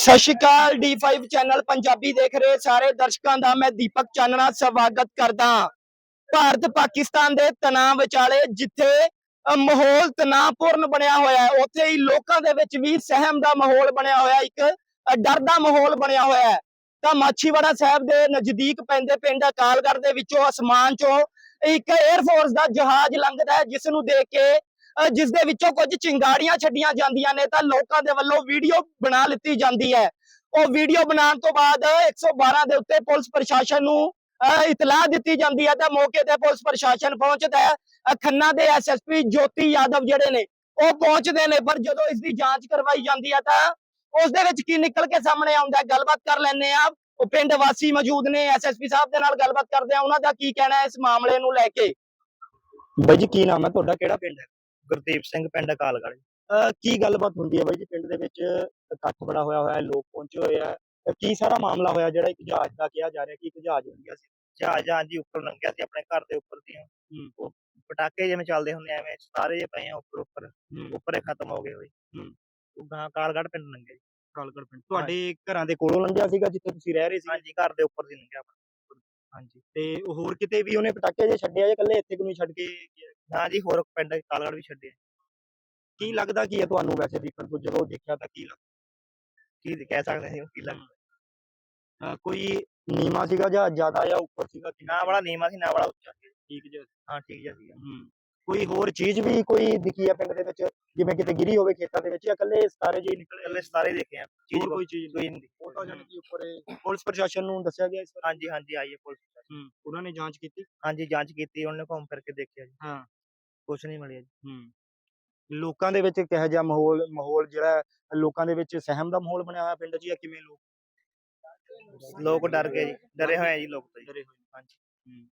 ਸਤਿ ਸ਼੍ਰੀ ਅਕਾਲ D5 channel Punjabi ਦੇਖ ਰਹੇ ਸਾਰੇ ਦਰਸ਼ਕਾਂ ਦਾ ਮੈਂ ਦੀਪਕ ਚਾਨਣਾ ਸਵਾਗਤ ਕਰਦਾ ਭਾਰਤ ਪਾਕਿਸਤਾਨ ਦੇ ਤਣਾਅ ਵਿਚਾਲੇ ਜਿੱਥੇ ਮਾਹੌਲ ਤਣਾਅਪੂਰਨ ਬਣਿਆ ਹੋਇਆ ਹੈ, ਉੱਥੇ ਹੀ ਲੋਕਾਂ ਦੇ ਵਿੱਚ ਵੀ ਸਹਿਮ ਦਾ ਮਾਹੌਲ ਬਣਿਆ ਹੋਇਆ, ਇੱਕ ਡਰ ਦਾ ਮਾਹੌਲ ਬਣਿਆ ਹੋਇਆ ਹੈ। ਤਾਂ ਮਾਛੀਵਾੜਾ ਸਾਹਿਬ ਦੇ ਨਜ਼ਦੀਕ ਪੈਂਦੇ ਪਿੰਡ ਅਕਾਲਗੜ੍ਹ ਦੇ ਵਿੱਚੋਂ ਅਸਮਾਨ ਚੋਂ ਇੱਕ 에ਅਰ ਫੋਰਸ ਦਾ ਜਹਾਜ਼ ਲੰਘਦਾ ਹੈ ਜਿਸ ਨੂੰ ਦੇਖ ਕੇ ਜਿਸ ਦੇ ਵਿੱਚੋਂ ਕੁਝ ਚਿੰਗਾੜੀਆਂ ਛੱਡੀਆਂ ਜਾਂਦੀਆਂ ਨੇ, ਤਾਂ ਲੋਕਾਂ ਦੇ ਵੱਲੋਂ ਵੀਡੀਓ ਬਣਾ ਲਿੱਤੀ ਜਾਂਦੀ ਹੈ। ਉਹ ਵੀਡੀਓ ਬਣਾਉਣ ਤੋਂ ਬਾਅਦ 112 ਦੇ ਉੱਤੇ ਪੁਲਿਸ ਪ੍ਰਸ਼ਾਸਨ ਨੂੰ ਇਤਲਾਹ ਦਿੱਤੀ ਜਾਂਦੀ ਹੈ, ਤਾਂ ਮੌਕੇ ਤੇ ਪੁਲਿਸ ਪ੍ਰਸ਼ਾਸਨ ਪਹੁੰਚਦਾ ਹੈ। ਖੰਨਾ ਦੇ ਐਸਐਸਪੀ ਜੋਤੀ ਯਾਦਵ ਜਿਹੜੇ ਨੇ, ਉਹ ਪਹੁੰਚਦੇ ਨੇ, ਪਰ ਜਦੋਂ ਇਸ ਦੀ ਜਾਂਚ ਕਰਵਾਈ ਜਾਂਦੀ ਹੈ, ਤਾਂ ਉਸ ਦੇ ਵਿੱਚ ਕੀ ਨਿਕਲ ਕੇ ਸਾਹਮਣੇ ਆਉਂਦਾ ਗੱਲਬਾਤ ਕਰ ਲੈਣੇ ਆ ਉਹ ਪਿੰਡ ਵਾਸੀ ਮੌਜੂਦ ਨੇ ਐਸਐਸਪੀ ਸਾਹਿਬ ਦੇ ਨਾਲ ਗੱਲਬਾਤ ਕਰਦੇ ਆ ਉਹਨਾਂ ਦਾ ਕੀ ਕਹਿਣਾ ਇਸ ਮਾਮਲੇ ਨੂੰ ਲੈ ਕੇ? ਬਾਈ ਜੀ, ਕੀ ਨਾਮ ਹੈ ਤੁਹਾਡਾ? ਕਿਹੜਾ ਪਿੰਡ ਹੈ? ਗੁਰਦੀਪ ਸਿੰਘ ਪਿੰਡ ਅਕਾਲਗੜ੍ਹ। ਅਹ ਕੀ ਗੱਲਬਾਤ ਹੁੰਦੀ ਹੈ ਬਾਈ ਜੀ ਪਿੰਡ ਦੇ ਵਿੱਚ? ਇਕੱਠ ਬੜਾ ਹੋਇਆ ਹੋਇਆ ਹੈ ਲੋਕ ਪਹੁੰਚੇ ਹੋਏ ਆ। ਕੀ ਸਾਰਾ ਮਾਮਲਾ ਹੋਇਆ ਜਿਹੜਾ ਇੱਕ ਜਹਾਜ਼ ਦਾ ਕਿਹਾ ਜਾ ਰਿਹਾ ਕਿ ਇੱਕ ਜਹਾਜ਼ ਗਿਆ ਸੀ? ਜਹਾਜ਼ ਹਾਂਜੀ ਉੱਪਰ ਲੰਘਿਆ ਸੀ ਆਪਣੇ ਘਰ ਦੇ ਉੱਪਰ ਦੀਆਂ ਉਹ ਪਟਾਕੇ ਜਿਵੇਂ ਚੱਲਦੇ ਹੁੰਦੇ ਆ, ਐਵੇਂ ਸਾਰੇ ਜਿਹੇ ਪਏ ਆ ਉੱਪਰ ਉੱਪਰ। ਉੱਪਰ ਖਤਮ ਹੋ ਗਏ ਹੋਏ। ਉਹ ਗਾਂ ਕਾਲਗੜ੍ਹ ਪਿੰਡ ਲੰਘਿਆ ਜੀ। ਕਾਲਗੜ ਪਿੰਡ। ਤੁਹਾਡੇ ਘਰਾਂ ਦੇ ਕੋਲੋਂ ਲੰਘਿਆ ਸੀਗਾ ਜਿੱਥੇ ਤੁਸੀਂ ਰਹਿ ਰਹੇ ਸੀ ਹਾਂਜੀ ਘਰ ਦੇ ਉੱਪਰ ਦੀ ਲੰਘਿਆ। ਆਪਣਾ ਹਾਂਜੀ। ਤੇ ਹੋਰ ਕਿਤੇ ਵੀ ਉਹਨੇ ਪਟਾਕੇ ਜੇ ਛੱਡਿਆ ਜਾਂ ਇਕੱਲੇ ਇੱਥੇ ਕੋਈ ਛੱਡ ਕੇ ਗਿਆ? ਨਾ ਜੀ ਹੋਰ ਪਿੰਡ ਕਾਲਗੜ੍ਹ ਵੀ ਛੱਡੇ। ਕੀ ਲੱਗਦਾ ਕੀ ਹੈ ਤੁਹਾਨੂੰ ਵੈਸੇ ਦੇਖਣ ਤੋਂ ਜਦੋਂ ਦੇਖਿਆ ਤਾਂ ਕੀ ਕੀ ਕਹਿ ਸਕਦੇ ਸੀ ਕੀ ਲੱਗ ਲੱਗਦਾ ਕੋਈ ਨੀਮਾ ਸੀਗਾ ਜਾਂ ਜ਼ਿਆਦਾ ਜਾਂ ਉੱਪਰ ਸੀਗਾ ਨਾ ਵਾਲਾ ਨੀਵਾਂ ਸੀ ਨਾ ਵਾਲਾ ਉੱਚਾ ਠੀਕ ਜਿਹਾ ਹਾਂ ਠੀਕ ਜਿਹਾ ਸੀਗਾ। ਹੂੰ। ਕੋਈ ਹੋਰ ਚੀਜ਼ ਵੀ ਕੋਈ ਦਿਖੀ ਹੈ ਪਿੰਡ ਦੇ ਵਿੱਚ? ਜਿਵੇਂ ਕਿਤੇ ਗਿਰੀ ਹੋਵੇ ਖੇਤਾਂ ਦੇ ਵਿੱਚ ਜਾਂ ਇਕੱਲੇ ਸਾਰੇ ਜਿਹੇ ਨਿਕਲੇ ਇਕੱਲੇ ਸਾਰੇ ਦੇਖੇ ਆ। ਚੀਜ਼ ਕੋਈ ਚੀਜ਼ ਕੋਈ ਨਹੀਂ ਤਾਂ ਜਾਣੀ ਕਿ ਉੱਪਰ ਪੁਲਿਸ ਪ੍ਰਸ਼ਾਸਨ ਨੂੰ ਦੱਸਿਆ ਗਿਆ ਇਸ ਹਾਂਜੀ ਹਾਂਜੀ ਆਈ ਹੈ ਪੁਲਿਸ ਹੂੰ। ਉਹਨਾਂ ਨੇ ਜਾਂਚ ਕੀਤੀ? ਹਾਂਜੀ ਜਾਂਚ ਕੀਤੀ ਉਹਨੇ ਘੁੰਮ ਫਿਰ ਕੇ ਦੇਖਿਆ ਜੀ। ਹਾਂ। ਕੁਛ ਨਹੀਂ ਮਿਲਿਆ ਜੀ। ਹੂੰ। ਲੋਕਾਂ ਦੇ ਵਿੱਚ ਕਿਹੋ ਜਿਹਾ ਮਾਹੌਲ ਮਾਹੌਲ ਜਿਹੜਾ ਲੋਕਾਂ ਦੇ ਵਿੱਚ ਸਹਿਮ ਦਾ ਮਾਹੌਲ ਬਣਿਆ ਹੋਇਆ ਪਿੰਡ 'ਚ ਜਾਂ ਕਿਵੇਂ ਲੋਕ? ਲੋਕ ਡਰ ਗਏ ਜੀ ਡਰੇ ਹੋਏ ਆ ਜੀ ਲੋਕ ਤਾਂ ਜੀ। ਡਰੇ ਹੋਏ ਹਾਂਜੀ।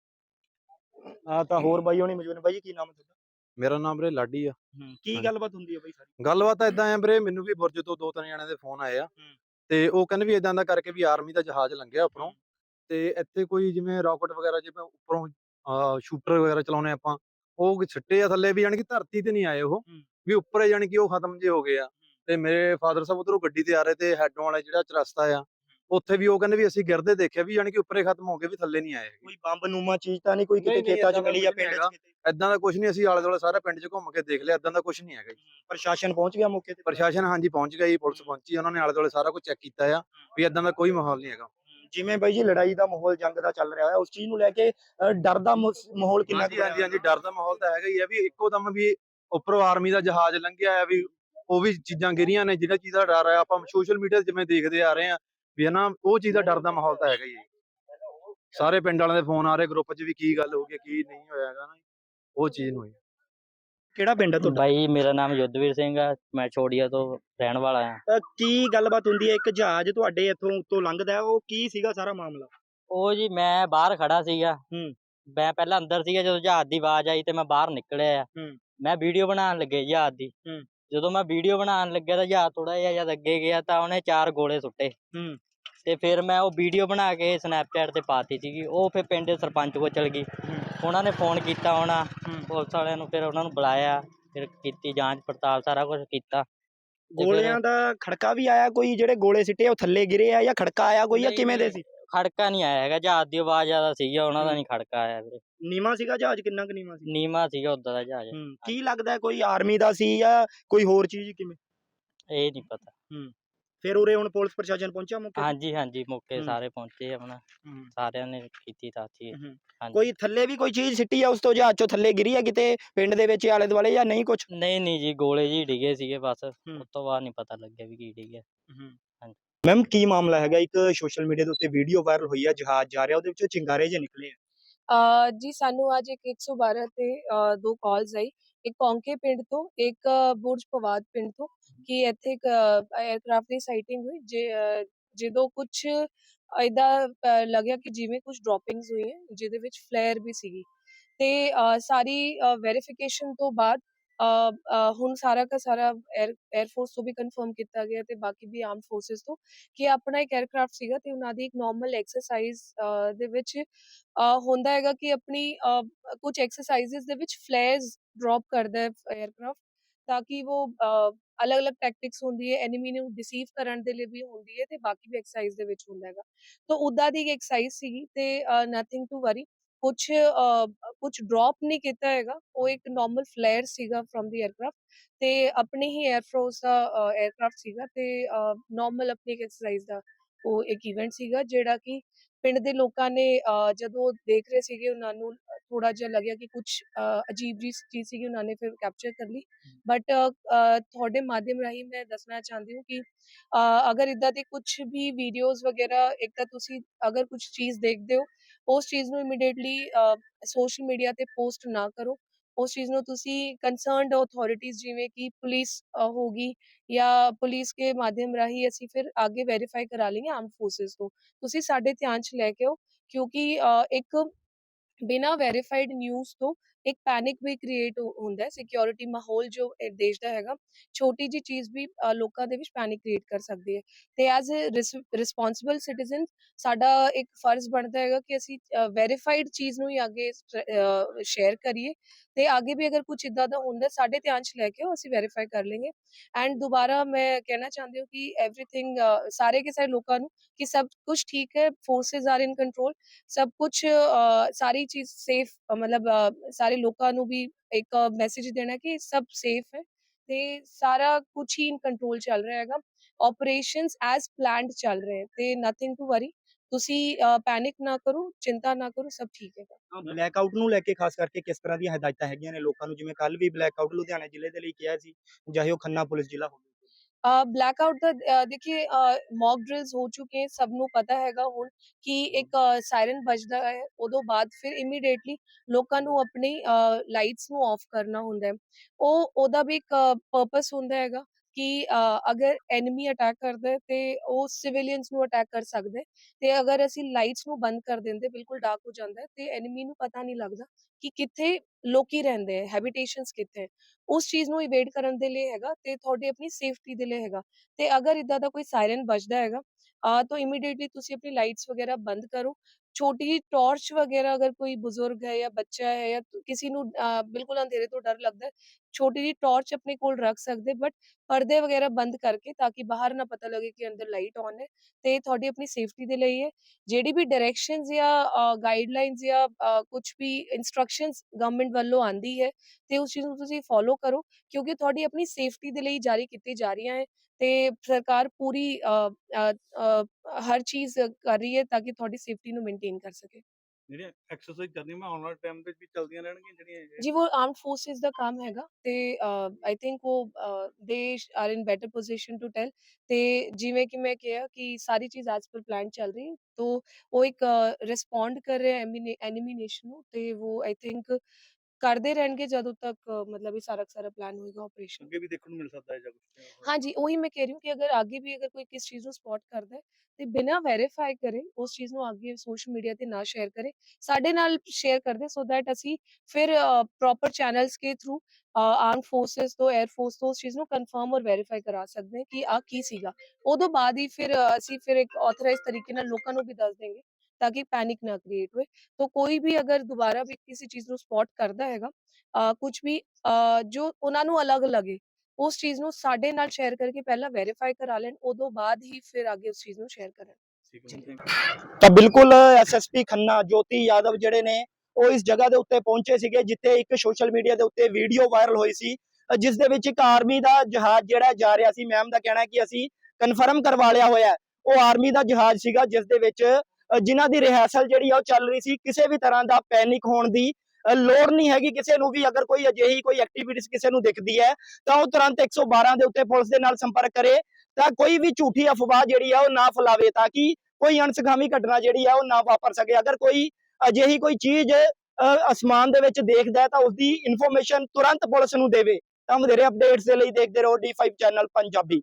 ਆ ਤਾਂ ਹੋਰ ਬਾਈ ਹੋਣੀ ਮੌਜੂਦ ਨੇ। ਬਾਈ ਜੀ ਕੀ ਨਾਮ ਹੈ ਤੁਹਾਡਾ? ਮੇਰਾ ਨਾਮ ਵੀਰੇ ਲਾਡੀ ਆ। ਹੂੰ ਕੀ ਹਾਂਜੀ। ਗੱਲਬਾਤ ਹੁੰਦੀ ਹੈ ਬਾਈ ਸਾਰੀ? ਗੱਲਬਾਤ ਤਾਂ ਇਦਾਂ ਆ ਵੀਰੇ ਮੈਨੂੰ ਵੀ ਬੁਰਜ ਤੋਂ ਦੋ ਤਿੰਨ ਜਣਿਆਂ ਦੇ ਫੋਨ ਆਏ ਆ। ਤੇ ਉਹ ਕਹਿੰਦੇ ਵੀ ਇਦਾਂ ਦਾ ਕਰਕੇ ਵੀ ਆਰਮੀ ਦਾ ਜਹਾਜ਼ ਲੰਘਿਆ ਉੱਪਰੋਂ। ਤੇ ਇੱਥੇ ਕੋਈ ਜਿਵੇਂ ਰਾਕਟ ਵਗੈਰਾ ਜਿਵੇਂ ਉੱਪਰੋਂ ਸ਼ੂਟਰ ਵਗੈਰਾ ਚਲਾਉਨੇ ਆਪਾਂ। ਉਹ ਛੱਟੇ ਆ ਥੱਲੇ ਵੀ ਯਾਨੀ ਕਿ ਧਰਤੀ ਤੇ ਨਹੀਂ ਆਏ ਉਹ ਵੀ ਉੱਪਰ ਯਾਨੀ ਕਿ ਉਹ ਖਤਮ ਜੇ ਹੋ ਗਏ ਆ। ਤੇ ਮੇਰੇ ਫਾਦਰ ਸਾਹਿਬ ਉਧਰੋਂ ਗੱਡੀ ਤੇ ਆ ਰਹੇ ਤੇ ਹੈਡੋਂ ਵਾਲਾ ਜਿਹੜਾ ਚਰਸਤਾ ਆ ਉੱਥੇ ਵੀ ਉਹ ਕਹਿੰਦੇ ਵੀ ਅਸੀਂ ਗਿਰਦੇ ਦੇਖਿਆ ਵੀ ਯਾਨੀ ਕਿ ਉੱਪਰੇ ਖਤਮ ਹੋ ਗਏ ਵੀ ਥੱਲੇ ਨਹੀਂ ਆਏ ਕੋਈ ਬੰਬ ਨੂਮਾ ਚੀਜ਼ ਤਾਂ ਨਹੀਂ ਕੋਈ ਕਿਤੇ ਖੇਤਾਂ 'ਚ ਮਿਲੀ ਜਾਂ ਪਿੰਡ 'ਚ ਇਦਾਂ ਦਾ ਕੁਝ ਨਹੀਂ ਅਸੀਂ ਆਲੇ ਦੁਆਲੇ ਸਾਰੇ ਪਿੰਡ 'ਚ ਘੁੰਮ ਕੇ ਦੇਖ ਲਿਆ ਇਦਾਂ ਦਾ ਕੁਝ ਨਹੀਂ ਹੈਗਾ ਜੀ। ਪ੍ਰਸ਼ਾਸਨ ਪਹੁੰਚ ਗਿਆ ਮੌਕੇ ਤੇ ਪ੍ਰਸ਼ਾਸਨ ਹਾਂਜੀ ਪਹੁੰਚ ਗਿਆ ਜੀ ਪੁਲਿਸ ਪਹੁੰਚੀ ਉਹਨਾਂ ਨੇ ਆਲੇ ਦੁਆਲੇ ਸਾਰਾ ਕੁਝ ਚੈੱਕ ਕੀਤਾ ਆ ਵੀ ਇਦਾਂ ਦਾ ਕੋਈ ਮਾਹੌਲ ਨਹੀਂ ਹੈਗਾ। ਜਿਵੇਂ ਬਾਈ ਜੀ ਲੜਾਈ ਦਾ ਮਾਹੌਲ ਜੰਗ ਦਾ ਚੱਲ ਰਿਹਾ ਹੈ ਉਸ ਚੀਜ਼ ਨੂੰ ਲੈ ਕੇ ਡਰ ਦਾ ਮਾਹੌਲ ਕਿੰਨਾ ਹਾਂਜੀ ਹਾਂਜੀ ਹਾਂਜੀ ਡਰ ਦਾ ਮਾਹੌਲ ਤਾਂ ਹੈਗਾ ਹੀ ਆ ਵੀ ਇੱਕੋ ਦਮ ਵੀ ਉੱਪਰੋਂ ਆਰਮੀ ਦਾ ਜਹਾਜ਼ ਲੰਘਿਆ ਆ ਵੀ ਉਹ ਵੀ ਚੀਜ਼ਾਂ ਗਿਰੀਆਂ ਨੇ ਜਿਹੜਾ ਚੀਜ਼ ਦਾ ਡਰ ਆ ਆਪਾਂ ਸੋਸ਼ਲ ਮੀਡੀਆ ਜਿਵੇਂ ਦੇਖਦੇ ਆ ਰਹੇ ਆ ਵੀ ਹਨਾ ਉਹ ਚੀਜ਼ ਦਾ ਡਰ ਦਾ ਮਾਹੌਲ ਤਾਂ ਹੈਗਾ ਹੀ ਹੈ। ਸਾਰੇ ਪਿੰਡ ਵਾਲਿਆਂ ਦੇ ਫੋਨ ਆ ਰਹੇ ਗਰੁੱਪ 'ਚ ਵੀ ਕੀ ਗੱਲ ਹੋ ਗਈ ਕੀ ਨਹੀਂ ਹੋਇਆ ਹੈਗਾ ਨਾ ਉਹ ਚੀਜ਼ ਨੂੰ ਕਿਹੜਾ ਪਿੰਡ ਹੈ ਤੁਹਾਡਾ? ਬਾਈ ਮੇਰਾ ਨਾਮ ਯੁੱਧਵੀਰ ਸਿੰਘ ਆ ਮੈਂ ਛੋੜੀਆ ਤੋਂ ਰਹਿਣ ਵਾਲਾ ਆ। ਅ, ਕੀ ਗੱਲਬਾਤ ਹੁੰਦੀ ਹੈ? ਇੱਕ ਜਹਾਜ਼ ਤੁਹਾਡੇ ਇੱਥੋਂ ਉੱਤੋਂ ਲੰਘਦਾ ਹੈ ਉਹ ਕੀ ਸੀਗਾ ਸਾਰਾ ਮਾਮਲਾ? ਉਹ ਜੀ ਮੈਂ ਬਾਹਰ ਖੜਾ ਸੀਗਾ। ਹੂੰ। ਮੈਂ ਪਹਿਲਾਂ ਅੰਦਰ ਸੀਗਾ ਜਦੋਂ ਜਹਾਜ਼ ਦੀ ਆਵਾਜ਼ ਆਈ ਤੇ ਮੈਂ ਬਾਹਰ ਨਿਕਲਿਆ ਆ। ਹੂੰ। ਮੈਂ ਵੀਡੀਓ ਬਣਾਉਣ ਲੱਗੇ ਜਹਾਜ਼ ਦੀ। ਹੂੰ। ਜਦੋਂ ਮੈਂ ਵੀਡੀਓ ਬਣਾਉਣ ਲੱਗਿਆ ਤਾਂ ਜਹਾਜ਼ ਥੋੜਾ ਜਿਹਾ ਜਦ ਅੱਗੇ ਗਿਆ ਤਾਂ ਉਹਨੇ ਚਾਰ ਗੋਲੇ ਸੁੱਟੇ। ਹੂੰ। ਤੇ ਫਿਰ ਮੈਂ ਉਹ ਵੀਡੀਓ ਬਣਾ ਕੇ ਸਨੈਪਚੈਟ ਤੇ ਪਾਤੀ ਸੀਗੀ। ਉਹ ਫਿਰ ਪਿੰਡ ਦੇ ਸਰਪੰਚ ਕੋਲ ਚਲ ਗਈ। ਉਹਨਾਂ ਨੇ ਫੋਨ ਕੀਤਾ ਹੋਣਾ ਪੁਲਿਸ ਵਾਲਿਆਂ ਨੂੰ ਫਿਰ ਉਹਨਾਂ ਨੂੰ ਬੁਲਾਇਆ ਫਿਰ ਕੀਤੀ ਜਾਂਚ ਪੜਤਾਲ ਸਾਰਾ ਕੁਝ ਕੀਤਾ। ਗੋਲਿਆਂ ਦਾ ਖੜਕਾ ਵੀ ਆਇਆ ਕੋਈ ਜਿਹੜੇ ਗੋਲੇ ਸਿੱਟੇ ਉਹ ਥੱਲੇ ਗਿਰੇ ਆ ਜਾਂ ਖੜਕਾ ਆਇਆ ਕੋਈ ਜਾਂ ਕਿਵੇਂ ਦੇ। ਸੀ? ਖੜਕਾ ਨਹੀਂ ਆਇਆ ਹੈਗਾ ਜਹਾਜ਼ ਦੀ ਆਵਾਜ਼ ਜ਼ਿਆਦਾ ਸੀਗੀ ਉਹਨਾਂ ਦਾ ਹੂੰ। ਨਹੀਂ ਖੜਕਾ ਆਇਆ ਵੀਰੇ। ਨੀਮਾ ਸੀਗਾ ਜਹਾਜ਼? ਕਿੰਨਾ ਕੁ ਨੀਮਾ ਸੀ? ਨੀਮਾ ਸੀਗਾ ਉਦਾਂ ਦਾ ਜਹਾਜ਼। ਹੂੰ। ਕੀ ਲੱਗਦਾ ਹੈ ਕੋਈ ਆਰਮੀ ਦਾ ਸੀ ਜਾਂ ਕੋਈ ਹੋਰ ਚੀਜ਼ ਕਿਵੇਂ? ਇਹ ਨਹੀਂ ਪਤਾ। ਫਿਰ ਉਰੇ ਹੁਣ ਪੁਲਿਸ ਪ੍ਰਸ਼ਾਸਨ ਪਹੁੰਚਿਆ ਮੌਕੇ ਤੇ? ਹਾਂਜੀ ਹਾਂਜੀ ਮੌਕੇ ਹੂੰ। ਸਾਰੇ ਪਹੁੰਚੇ ਆਪਣਾ। ਹੂੰ। ਸਾਰਿਆਂ ਨੇ ਕੀਤੀ ਹੂੰ। ਹਾਂਜੀ। ਕੋਈ ਥੱਲੇ ਵੀ ਕੋਈ ਚੀਜ਼ ਸਿੱਟੀ ਆ ਉਸ ਤੋਂ ਜਹਾਜ਼ ਚੋਂ ਥੱਲੇ ਗਿਰੀ ਆ ਕਿਤੇ ਪਿੰਡ ਦੇ ਵਿੱਚ ਆਲੇ ਦੁਆਲੇ ਜਾਂ ਨਹੀਂ ਕੁਝ ਨਹੀਂ ਨਹੀਂ ਜੀ ਗੋਲੇ ਜੀ ਡਿਗੇ ਸੀਗੇ ਬਸ। ਉਸ ਤੋਂ ਬਾਅਦ ਨਹੀਂ ਪਤਾ ਲੱਗਿਆ ਵੀ ਕੀ ਡਿਗਿਆ। ਮੈਮ ਕੀ ਮਾਮਲਾ ਹੈਗਾ? ਇੱਕ ਸੋਸ਼ਲ ਮੀਡੀਆ ਦੇ ਉੱਤੇ ਵੀਡੀਓ ਵਾਇਰਲ ਹੋਈ ਆ ਜਹਾਜ਼ ਜਾ ਰਿਹਾ ਉਹਦੇ ਵਿੱਚੋਂ ਚਿੰਗਾਰੇ ਜੇ ਨਿਕਲੇ ਆ। ਅ, ਜੀ ਸਾਨੂੰ ਅੱਜ ਇੱਕ 112 ਤੇ ਅ, ਦੋ ਕਾਲਸ ਆਈ। ਇੱਕ ਕੌਂਕੇ ਪਿੰਡ ਤੋਂ ਇੱਕ ਬੁਰਜ ਪਵਾਦ ਪਿੰਡ ਤੋਂ ਕਿ ਇੱਥੇ ਇੱਕ 에ਅਰਕ੍ਰਾਫਟ ਦੀ ਸਾਈਟਿੰਗ ਹੋਈ ਜੇ ਜਦੋਂ ਕੁਝ ਏਦਾਂ ਲੱਗਿਆ ਕਿ ਜਿਵੇਂ ਕੁਝ ਡ੍ਰੌਪਿੰਗਸ ਹੋਈ ਹੈ ਜਿਹਦੇ ਵਿੱਚ ਫਲੇਅਰ ਵੀ ਸੀਗੀ ਤੇ ਸਾਰੀ ਵੈਰੀਫਿਕੇਸ਼ਨ ਤੋਂ ਬਾਅਦ ਹੁਣ ਸਾਰਾ ਦਾ ਸਾਰਾ 에ਅਰ 에ਅਰਫੋਰਸ ਤੋਂ ਵੀ ਕਨਫਰਮ ਕੀਤਾ ਗਿਆ ਤੇ ਬਾਕੀ ਵੀ ਆਰਮਡ ਫੋਰਸਸ ਤੋਂ ਕਿ ਆਪਣਾ ਇੱਕ 에ਅਰਕ੍ਰਾਫਟ ਸੀਗਾ ਤੇ ਉਹਨਾਂ ਦੀ ਇੱਕ ਨਾਰਮਲ ਐਕਸਰਸਾਈਜ਼ ਦੇ ਵਿੱਚ ਹੁੰਦਾ ਹੈਗਾ ਕਿ ਆਪਣੀ ਕੁਝ ਐਕਸਰਸਾਈਜ਼ਸ ਦੇ ਵਿੱਚ ਫਲੇਅਰਸ ਡ੍ਰੌਪ ਕਰਦਾ ਹੈ 에ਅਰਕ੍ਰਾਫਟ ਤਾਂ ਕਿ ਉਹ ਅਲੱਗ-ਅਲੱਗ ਟੈਕਟਿਕਸ ਹੁੰਦੀ ਹੈ ਐਨੀਮੀ ਨੂੰ ਡਿਸੀਵ ਕਰਨ ਦੇ ਲਈ ਵੀ ਹੁੰਦੀ ਹੈ ਤੇ ਬਾਕੀ ਵੀ ਐਕਸਰਸਾਈਜ਼ ਦੇ ਵਿੱਚ ਹੁੰਦਾ ਹੈਗਾ। ਤਾਂ ਉਦਾਂ ਦੀ ਇੱਕ ਐਕਸਰਸਾਈਜ਼ ਸੀਗੀ ਤੇ ਨਥਿੰਗ ਟੂ ਵਰੀ ਕੁਝ ਕੁਝ ਡ੍ਰੌਪ ਨਹੀਂ ਕੀਤਾ ਹੈਗਾ ਉਹ ਇੱਕ ਨਾਰਮਲ ਫਲੇਅਰ ਸੀਗਾ ਫਰਮ ਦੀ 에ਅਰਕ੍ਰਾਫਟ ਤੇ ਆਪਣੇ ਹੀ 에ਅਰ ਦਾ 에ਅਰਕ੍ਰਾਫਟ ਸੀਗਾ ਤੇ ਨਾਰਮਲ ਆਪਣੀ ਐਕਸਰਸਾਈਜ਼ ਦਾ ਉਹ ਇੱਕ ਇਵੈਂਟ ਸੀਗਾ ਜਿਹੜਾ ਕਿ ਪਿੰਡ ਦੇ ਲੋਕਾਂ ਨੇ ਜਦੋਂ ਦੇਖ ਰਹੇ ਸੀਗੇ ਉਹਨਾਂ ਨੂੰ ਥੋੜਾ ਜਿਹਾ ਲੱਗਿਆ ਕਿ ਕੁਝ ਅਜੀਬ ਜੀ ਚੀਜ਼ ਸੀਗੀ ਉਹਨਾਂ ਨੇ ਫਿਰ ਕੈਪਚਰ ਕਰ ਲਈ ਬਟ ਤੁਹਾਡੇ ਮਾਧਿਅਮ ਰਾਹੀਂ ਮੈਂ ਦੱਸਣਾ ਚਾਹੁੰਦੀ ਹਾਂ ਕਿ ਅਗਰ ਇਦਾਂ ਦੇ ਕੁਝ ਵੀ ਵੀਡੀਓਜ਼ ਵਗੈਰਾ ਇੱਕ ਤਾਂ ਤੁਸੀਂ ਅਗਰ ਕੁਝ ਚੀਜ਼ ਦੇਖਦੇ ਹੋ ਉਸ ਚੀਜ਼ ਨੂੰ ਇਮੀਡੀਏਟਲੀ ਸੋਸ਼ਲ ਮੀਡੀਆ ਤੇ ਪੋਸਟ ਨਾ ਕਰੋ। ਉਸ ਚੀਜ਼ ਨੂੰ ਤੁਸੀਂ ਕੰਸਰਨਡ ਅਥਾਰਟੀਜ਼ ਜਿਵੇਂ ਕਿ ਪੁਲਿਸ ਹੋਗੀ ਜਾਂ ਪੁਲਿਸ ਕੇ ਮਾਧਿਅਮ ਰਾਹੀਂ ਅਸੀਂ ਫਿਰ ਅੱਗੇ ਵੈਰੀਫਾਈ ਕਰਾ ਲਈਏ ਆਰਮ ਫੋਰਸਸ ਤੋਂ। ਤੁਸੀਂ ਸਾਡੇ ਧਿਆਨ 'ਚ ਲੈ ਕੇ ਆਓ ਕਿਉਂਕਿ ਇੱਕ ਬਿਨਾ ਵੈਰੀਫਾਈਡ ਨਿਊਜ਼ ਤੋਂ ਇੱਕ ਪੈਨਿਕ ਵੀ ਕ੍ਰੀਏਟ ਹੁੰਦਾ ਹੈ ਸਿਕਿਉਰਿਟੀ ਮਾਹੌਲ ਜੋ ਇਹ ਦੇਸ਼ ਦਾ ਹੈਗਾ ਛੋਟੀ ਜੀ ਚੀਜ਼ ਵੀ ਅਹ, ਲੋਕਾਂ ਦੇ ਵਿੱਚ ਪੈਨਿਕ ਕ੍ਰੀਏਟ ਕਰ ਸਕਦੀ ਹੈ ਤੇ ਐਜ਼ ਅ ਰਿਸਪੌਂਸਿਬਲ ਸਿਟੀਜ਼ਨ ਸਾਡਾ ਇੱਕ ਫਰਜ਼ ਬਣਦਾ ਹੈਗਾ ਕਿ ਅਸੀਂ ਵੈਰੀਫਾਈਡ ਚੀਜ਼ ਨੂੰ ਹੀ ਅੱਗੇ ਸ਼ੇਅਰ ਕਰੀਏ ਤੇ ਅੱਗੇ ਵੀ ਅਗਰ ਕੁਝ ਇਦਾਂ ਦਾ ਹੁੰਦਾ ਸਾਡੇ ਧਿਆਨ 'ਚ ਲੈ ਕੇ ਆਓ ਅਸੀਂ ਵੈਰੀਫਾਈ ਕਰ ਲਵਾਂਗੇ ਐਂਡ ਦੁਬਾਰਾ ਮੈਂ ਕਹਿਣਾ ਚਾਹੁੰਦੀ ਹਾਂ ਕਿ एवरीथिंग ਸਾਰੇ ਕੇ ਸਾਰੇ ਲੋਕਾਂ ਨੂੰ ਕਿ ਸਭ ਕੁਝ ਠੀਕ ਹੈ ਫੋਰਸਸ ਆਰ ਇਨ ਕੰਟਰੋਲ ਸਭ ਕੁਝ ਸਾਰੀ ਚੀਜ਼ ਸੇਫ ਮਤਲਬ ਅ, ਸਾਰੇ ਲੋਕਾਂ ਨੂੰ ਵੀ ਇੱਕ ਮੈਸੇਜ ਦੇਣਾ ਕਿ ਸਭ ਸੇਫ ਹੈ ਤੇ ਸਾਰਾ ਕੁਝ ਹੀ ਇਨ ਕੰਟਰੋਲ ਚੱਲ ਰਿਹਾ ਹੈਗਾ। ਆਪਰੇਸ਼ਨਸ ਐਸ ਪਲਾਨਡ ਚੱਲ ਰਹੇ ਤੇ ਨਥਿੰਗ ਟੂ ਵਰੀ ਤੁਸੀਂ ਪੈਨਿਕ ਨਾ ਕਰੋ, ਚਿੰਤਾ ਨਾ ਕਰੋ, ਸਭ ਠੀਕ ਹੈ ਬਲੈਕਆਊਟ ਨੂੰ ਲੈ ਕੇ ਖਾਸ ਕਰਕੇ ਕਿਸ ਤਰ੍ਹਾਂ ਦੀਆਂ ਹਦਾਇਤਾਂ ਹੈਗੀਆਂ ਨੇ ਲੋਕਾਂ ਨੂੰ? ਜਿਵੇਂ ਕੱਲ ਵੀ ਬਲੈਕਆਊਟ ਲੁਧਿਆਣਾ ਜ਼ਿਲ੍ਹੇ ਦੇ ਲਈ ਕਿਹਾ ਸੀ ਚਾਹੇ ਉਹ ਖੰਨਾ ਪੁਲਿਸ ਜ਼ਿਲ੍ਹਾ ਹੋਵੇ ਬਲੈਕਆਊਟ ਦਾ ਅ, ਦੇਖिए ਮੌਕ ਡ੍ਰਿਲਸ ਹੋ ਚੁੱਕੇ ਹੈ ਸਭ ਨੂੰ ਪਤਾ ਹੈਗਾ ਹੁਣ ਕਿ ਇੱਕ ਸਾਇਰਨ ਵੱਜਦਾ ਹੈ ਉਦੋਂ ਬਾਅਦ ਫਿਰ ਇਮੀਡੀਏਟਲੀ ਲੋਕਾਂ ਨੂੰ ਆਪਣੀ ਲਾਈਟਸ ਨੂੰ ਆਫ ਕਰਨਾ ਹੁੰਦਾ ਹੈ ਉਹ ਉਹਦਾ ਵੀ ਇੱਕ ਪਰਪਸ ਹੁੰਦਾ ਹੈਗਾ ਕਿ ਅਗਰ ਐਨਮੀ ਅਟੈਕ ਕਰਦਾ ਤੇ ਉਹ ਸਿਵਿਲੀਅਨਸ ਨੂੰ ਅਟੈਕ ਕਰ ਸਕਦਾ ਤੇ ਅਗਰ ਅਸੀਂ ਲਾਈਟਸ ਨੂੰ ਬੰਦ ਕਰ ਦਿੰਦੇ, ਬਿਲਕੁਲ ਡਾਰਕ ਹੋ ਜਾਂਦਾ ਤੇ ਐਨਮੀ ਨੂੰ ਪਤਾ ਨਹੀਂ ਲੱਗਦਾ ਕਿ ਕਿੱਥੇ ਲੋਕੀ ਰਹਿੰਦੇ ਹੈ ਹੈਬਿਟੇਸ਼ਨਸ ਕਿੱਥੇ ਉਸ ਚੀਜ਼ ਨੂੰ ਇਵੇਡ ਕਰਨ ਦੇ ਲਈ ਹੈਗਾ ਤੇ ਤੁਹਾਡੀ ਆਪਣੀ ਸੇਫਟੀ ਦੇ ਲਈ ਹੈਗਾ ਤੇ ਅਗਰ ਇਦਾਂ ਦਾ ਕੋਈ ਸਾਇਰਨ ਵੱਜਦਾ ਹੈਗਾ ਤਾਂ ਇਮੀਡੀਏਟਲੀ ਤੁਸੀਂ ਆਪਣੀ ਲਾਈਟਸ ਵਗੈਰਾ ਬੰਦ ਕਰੋ, ਛੋਟੀ ਜਿਹੀ ਟਾਰਚ ਵਗੈਰਾ ਅਗਰ ਕੋਈ ਬਜ਼ੁਰਗ ਹੈ ਜਾਂ ਬੱਚਾ ਹੈ ਜਾਂ ਕਿਸੇ ਨੂੰ ਬਿਲਕੁਲ ਅੰਧੇਰੇ ਤੋਂ ਡਰ ਲੱਗਦਾ ਛੋਟੀ ਜਿਹੀ ਟਾਰਚ ਆਪਣੇ ਕੋਲ ਰੱਖ ਸਕਦੇ ਬਟ ਪਰਦੇ ਵਗੈਰਾ ਬੰਦ ਕਰਕੇ ਤਾਂ ਕਿ ਬਾਹਰ ਨਾ ਪਤਾ ਲੱਗੇ ਕਿ ਅੰਦਰ ਲਾਈਟ ਔਨ ਹੈ ਤੇ ਤੁਹਾਡੀ ਆਪਣੀ ਸੇਫਟੀ ਦੇ ਲਈ ਹੈ। ਜਿਹੜੀ ਵੀ ਡਾਇਰੈਕਸ਼ਨਸ ਜਾਂ ਗਾਈਡਲਾਈਨਸ ਜਾਂ ਕੁਝ ਵੀ ਇਨਸਟਰਕਸ਼ਨਸ ਗਵਰਨਮੈਂਟ ਵੱਲੋਂ ਆਂਦੀ ਹੈ ਤੇ ਉਸ ਚੀਜ਼ ਨੂੰ ਤੁਸੀਂ ਫੋਲੋ ਕਰੋ ਕਿਉਂਕਿ ਤੁਹਾਡੀ ਆਪਣੀ ਸੇਫਟੀ ਦੇ ਲਈ ਜਾਰੀ ਕੀਤੀ ਜਾ ਰਹੀਆਂ ਹੈ ਤੇ ਸਰਕਾਰ ਪੂਰੀ ਹਰ ਚੀਜ਼ ਕਰ ਰਹੀ ਹੈ ਤਾਂ ਕਿ ਤੁਹਾਡੀ ਸੇਫਟੀ ਨੂੰ ਮੇਨਟੇਨ ਕਰ ਸਕੇ। ਜਿਹੜੀਆਂ ਐਕਸਰਸਾਈਜ਼ ਕਰਨੀ ਮੈਂ ਆਉਣ ਵਾਲੇ ਟਾਈਮ ਵਿੱਚ ਵੀ ਚੱਲਦੀਆਂ ਰਹਿਣਗੀਆਂ ਜਿਹੜੀਆਂ ਜੀ, ਉਹ ਆਰਮਡ ਫੋਰਸਿਸ ਦਾ ਕੰਮ ਹੈਗਾ ਤੇ ਆਈ ਥਿੰਕ ਉਹ they are in better position to tell ਤੇ ਜਿਵੇਂ ਕਿ ਮੈਂ ਕਿਹਾ ਕਿ ਸਾਰੀ ਚੀਜ਼ ਐਸ ਪਰ ਪਲਾਨ ਚੱਲ ਰਹੀ ਹੈ, ਤੋ ਉਹ ਇੱਕ ਰਿਸਪੌਂਡ ਕਰ ਰਹੇ ਐਨੀਮੀ ਨੇਸ਼ਨ ਨੂੰ ਤੇ ਉਹ ਆਈ ਥਿੰਕ ਕਰਦੇ ਰਹਿਣਗੇ ਜਦੋਂ ਤੱਕ ਅ, ਮਤਲਬ ਇਹ ਸਾਰਾ ਸਾਰਾ ਪਲਾਨ ਹੋਏਗਾ ਆਪਰੇਸ਼ਨ ਅੱਗੇ ਵੀ ਦੇਖਣ ਨੂੰ ਮਿਲ ਸਕਦਾ ਹੈ ਜਾਂ ਕੁਝ ਹਾਂਜੀ ਉਹੀ ਮੈਂ ਕਹਿ ਰਹੀ ਹੂੰ ਕਿ ਅਗਰ ਆगे ਵੀ ਅਗਰ ਕੋਈ ਕਿਸ ਚੀਜ਼ ਨੂੰ ਸਪੌਟ ਕਰਦਾ ਹੈ ਤੇ ਬਿਨਾਂ ਵੈਰੀਫਾਈ ਕਰੇ ਉਸ ਚੀਜ਼ ਨੂੰ ਅੱਗੇ ਸੋਸ਼ਲ ਮੀਡੀਆ ਤੇ ਨਾ ਸ਼ੇਅਰ ਕਰੇ ਸਾਡੇ ਨਾਲ ਸ਼ੇਅਰ ਕਰਦੇ ਸੋ ਦੈਟ ਅਸੀਂ ਫਿਰ ਪ੍ਰੋਪਰ ਚੈਨਲਸ ਕੇ ਥਰੂ ਆਰਮ ਫੋਰਸਸ ਤੋਂ 에ਅਰ ਫੋਰਸ ਤੋਂ ਉਸ ਚੀਜ਼ ਨੂੰ ਕਨਫਰਮ ਔਰ ਵੈਰੀਫਾਈ ਕਰਾ ਸਕਦੇ ਹਾਂ ਕਿ ਆ ਕੀ ਸੀਗਾ ਉਦੋਂ ਬਾਅਦ ਹੀ ਫਿਰ ਅ, ਅਸੀਂ ਫਿਰ ਇੱਕ ਆਥੋਰਾਈਜ਼ ਤਰੀਕੇ ਨਾਲ ਲੋਕਾਂ ਨੂੰ ਵੀ ਦੱਸ ਦੇਂਗੇ ਤਾਂ ਕਿ ਪੈਨਿਕ ਨਾ ਕ੍ਰੀਏਟ ਹੋਏ तो कोई भी अगर दोबारा भी किसी चीज ਨੂੰ ਸਪੌਟ ਕਰਦਾ ਹੈਗਾ ਕੁਝ ਵੀ ਅਹ, ਜੋ ਉਹਨਾਂ ਨੂੰ ਅਲੱਗ ਲੱਗੇ ਉਸ ਚੀਜ਼ ਨੂੰ ਸਾਡੇ ਨਾਲ ਸ਼ੇਅਰ ਕਰਕੇ ਪਹਿਲਾਂ ਵੈਰੀਫਾਈ ਕਰਾ ਲੈਣ ਉਦੋਂ ਬਾਅਦ ਹੀ ਫਿਰ ਅੱਗੇ ਉਸ ਚੀਜ਼ ਨੂੰ ਸ਼ੇਅਰ ਕਰਨ ਠੀਕ ਹੈ ਥੈਂਕ ਯੂ ਤਾਂ ਬਿਲਕੁਲ ਐਸਐਸਪੀ ਖੰਨਾ ਜੋਤੀ ਯਾਦਵ ਜਿਹੜੇ ਨੇ ਉਹ ਇਸ ਜਗ੍ਹਾ ਦੇ ਉੱਤੇ ਪਹੁੰਚੇ ਸੀਗੇ ਜਿੱਥੇ ਇੱਕ ਸੋਸ਼ਲ ਮੀਡੀਆ ਦੇ ਉੱਤੇ ਵੀਡੀਓ ਵਾਇਰਲ ਹੋਈ ਸੀ ਅ, ਜਿਸ ਦੇ ਵਿੱਚ ਇੱਕ ਆਰਮੀ ਦਾ ਜਹਾਜ਼ ਜਿਹੜਾ ਜਾ ਰਿਹਾ ਸੀ ਮੈਮ ਦਾ ਕਹਿਣਾ ਹੈ ਕਿ ਅਸੀਂ ਕਨਫਰਮ ਕਰਵਾ ਲਿਆ ਹੋਇਆ ਹੈ। ਉਹ ਆਰਮੀ ਦਾ ਜਹਾਜ਼ ਸੀਗਾ ਜਿਸ ਦੇ ਵਿੱਚ ਅ, ਜਿਨ੍ਹਾਂ ਦੀ ਰਿਹਰਸਲ ਜਿਹੜੀ ਆ ਉਹ ਚੱਲ ਰਹੀ ਸੀ, ਕਿਸੇ ਵੀ ਤਰ੍ਹਾਂ ਦਾ ਪੈਨਿਕ ਹੋਣ ਦੀ ਲੋੜ ਨਹੀਂ ਹੈਗੀ ਕਿਸੇ ਨੂੰ ਵੀ, ਅਗਰ ਕੋਈ ਅਜਿਹੀ ਕੋਈ ਐਕਟੀਵਿਟੀਜ਼ ਕਿਸੇ ਨੂੰ ਦਿਖਦੀ ਹੈ, ਤਾਂ ਉਹ ਤੁਰੰਤ 112 ਦੇ ਉੱਤੇ ਪੁਲਿਸ ਦੇ ਨਾਲ ਸੰਪਰਕ ਕਰੇ, ਤਾਂ ਕੋਈ ਵੀ ਝੂਠੀ ਅਫਵਾਹ ਜਿਹੜੀ ਆ ਉਹ ਨਾ ਫੈਲਾਵੇ, ਤਾਂ ਕਿ ਕੋਈ ਅਣਸਖਾਮੀ ਘਟਨਾ ਜਿਹੜੀ ਆ ਉਹ ਨਾ ਵਾਪਰ ਸਕੇ। ਅਗਰ ਕੋਈ ਅਜਿਹੀ ਕੋਈ ਚੀਜ਼ ਅਸਮਾਨ ਦੇ ਵਿੱਚ ਦੇਖਦਾ ਤਾਂ ਉਸ ਦੀ ਇਨਫੋਰਮੇਸ਼ਨ ਤੁਰੰਤ ਪੁਲਿਸ ਨੂੰ ਦੇਵੇ। ਤਾਂ ਵਧੇਰੇ ਅਪਡੇਟਸ ਦੇ ਲਈ ਦੇਖਦੇ ਰਹੋ D5 ਚੈਨਲ ਪੰਜਾਬੀ।